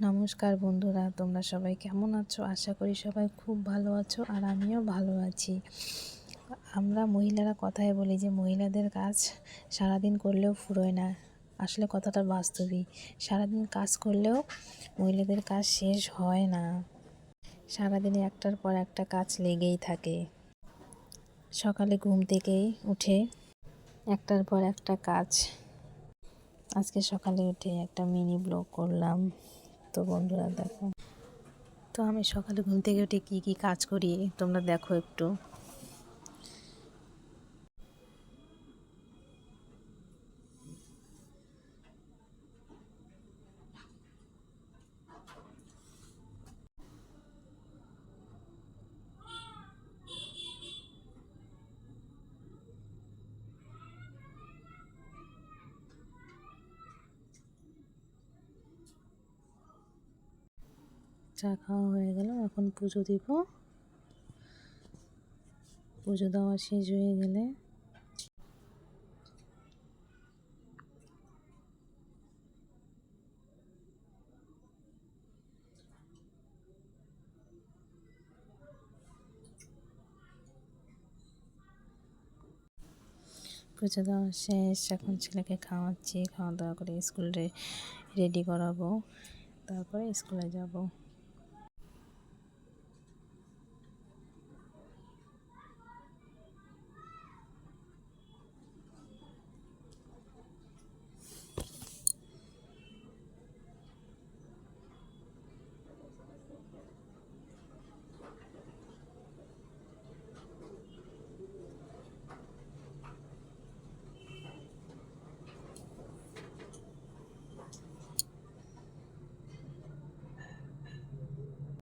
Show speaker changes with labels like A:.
A: নমস্কার বন্ধুরা, তোমরা সবাই কেমন আছো? আশা করি সবাই খুব ভালো আছো আর আমিও ভালো আছি। আমরা মহিলারা কথায় বলি যে, মহিলাদের কাজ সারাদিন করলেও ফুরোয় না। আসলে কথাটা বাস্তবই। সারাদিন কাজ করলেও মহিলাদের কাজ শেষ হয় না। সারাদিনে একটার পর একটা কাজ লেগেই থাকে। সকালে ঘুম থেকেই উঠে একটার পর একটা কাজ। আজকে সকালে উঠে একটা মিনি ব্লগ করলাম। তো বন্ধুরা দেখো। তো আমি সকালে ঘুম থেকে উঠে কী কী কাজ করি তোমরা দেখো একটু। চা খাওয়া হয়ে গেল, এখন পুজো দিব। পুজো দেওয়া শেষ হয়ে গেলে পুজো দেওয়া শেষ। এখন ছেলেকে খাওয়াচ্ছি, খাওয়া দাওয়া করে স্কুলে রেডি করাবো, তারপরে স্কুলে যাব।